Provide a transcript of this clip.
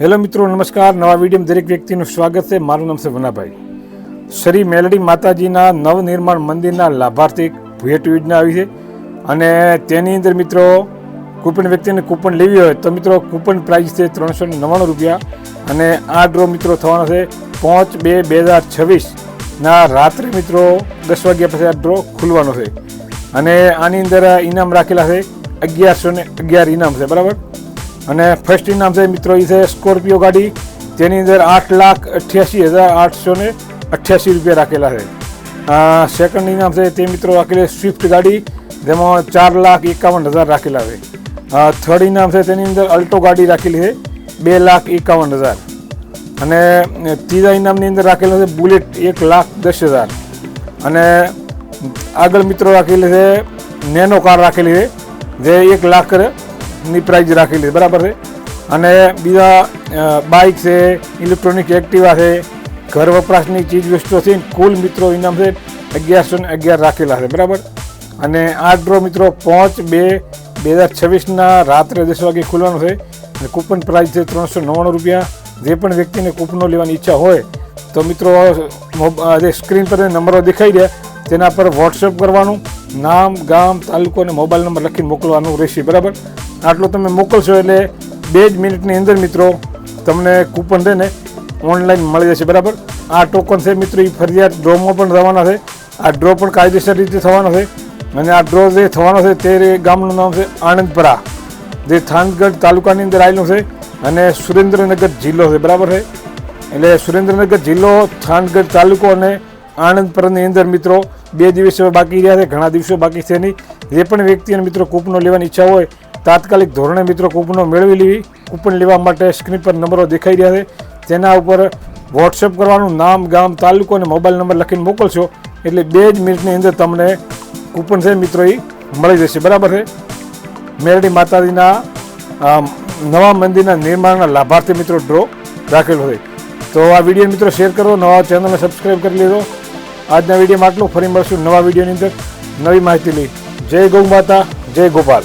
Hello મિત્રો, નમસ્કાર. નવા વિડીયોમાં દરેક વ્યક્તિનું સ્વાગત છે. મારું નામ છે વનાભાઈ. શ્રી મેલડી માતાજીના નવનિર્માણ મંદિરના લાભાર્થી ભેટ યોજના આવી છે. અને તેની અંદર મિત્રો, કૂપન વ્યક્તિને કૂપન લેવી હોય તો મિત્રો, કૂપન પ્રાઇસ છે ત્રણસો નવ્વાણું રૂપિયા. અને આ ડ્રો મિત્રો થવાનો છે પાંચ બે બે હજાર છવ્વીસના રાત્રે મિત્રો દસ વાગ્યા પછી આ ડ્રો ખુલવાનો છે. અને આની અંદર ઇનામ રાખેલા છે અગિયારસો ને અગિયાર ઇનામ છે. બરાબર? અને ફર્સ્ટ ઇનામ છે મિત્રો એ છે સ્કોર્પિયો ગાડી તેની અંદર આઠ લાખ અઠ્યાસી હજાર આઠસો ને અઠ્યાસી રૂપિયા રાખેલા છે. સેકન્ડ ઇનામ છે તે મિત્રો રાખેલી સ્વિફ્ટ ગાડી, જેમાં ચાર લાખ એકાવન હજાર રાખેલા છે. થર્ડ ઇનામ છે તેની અંદર અલ્ટો ગાડી રાખેલી છે, બે લાખ એકાવન હજાર. અને ત્રીજા ઇનામની અંદર રાખેલો છે બુલેટ એક લાખ દસ હજાર. અને આગળ મિત્રો રાખેલી છે નેનો કાર રાખેલી છે, જે એક લાખ ની પ્રાઇઝ રાખેલી બરાબર છે? અને બીજા બાઇક છે ઇલેક્ટ્રોનિક એક્ટિવા છે, ઘર વપરાશની ચીજ વસ્તુઓ છે કુલ મિત્રો ઇનામ છે, અગિયારસો ને અગિયાર રાખેલા છે. બરાબર? અને આ ડ્રો મિત્રો પાંચ બે બે હજાર છવ્વીસના રાત્રે દસ વાગે ખુલવાનો છે. અને કૂપન પ્રાઇસ છે ત્રણસો નવ્વાણું રૂપિયા. જે પણ વ્યક્તિને કૂપનો લેવાની ઈચ્છા હોય, તો મિત્રો જે સ્ક્રીન પર નંબરો દેખાઈ રહ્યા, તેના પર વોટ્સઅપ કરવાનું. નામ, ગામ, તાલુકો અને મોબાઈલ નંબર લખીને મોકલવાનું રહેશે, બરાબર? આટલું તમે મોકલશો એટલે બે જ મિનિટની અંદર મિત્રો તમને કૂપન છે ને ઓનલાઈન મળી જશે, બરાબર? આ ટોકન છે મિત્રો એ ફરિયાદ ડ્રોમાં પણ થવાના છે. આ ડ્રો પણ કાયદેસર રીતે થવાનો છે. અને આ ડ્રો જે થવાનો છે તે ગામનું નામ છે આણંદપરા, જે થાનગઢ તાલુકાની અંદર આવેલું છે અને સુરેન્દ્રનગર જિલ્લો છે, બરાબર છે? એટલે સુરેન્દ્રનગર જિલ્લો, થાનગઢ તાલુકો અને આણંદપુરની અંદર મિત્રો બે દિવસો બાકી રહ્યા છે, ઘણા દિવસો બાકી છે નહીં. જે પણ વ્યક્તિને મિત્રો કૂપનો લેવાની ઈચ્છા હોય, તાત્કાલિક ધોરણે મિત્રો કૂપનો મેળવી લેવી. કૂપન લેવા માટે સ્ક્રીન પર નંબરો દેખાઈ રહ્યા છે. તેના ઉપર વોટ્સએપ કરવાનું નામ, ગામ, તાલુકો અને મોબાઈલ નંબર લખીને મોકલશો, એટલે બે જ મિનિટની અંદર તમને કૂપન છે મિત્રો એ મળી જશે. બરાબર છે? મેરડી માતાજીના નવા મંદિરના નિર્માણના લાભાર્થી મિત્રો ડ્રો રાખેલો હોય તો આ વીડિયો મિત્રો શેર કરો, નવા ચેનલને સબસ્ક્રાઈબ કરી લેજો. આજના વિડીયોમાં આટલું. ફરી મળશું નવા વિડીયોની અંદર. નવી માહિતી લઈ. જય ગૌ માતા, જય ગોપાલ.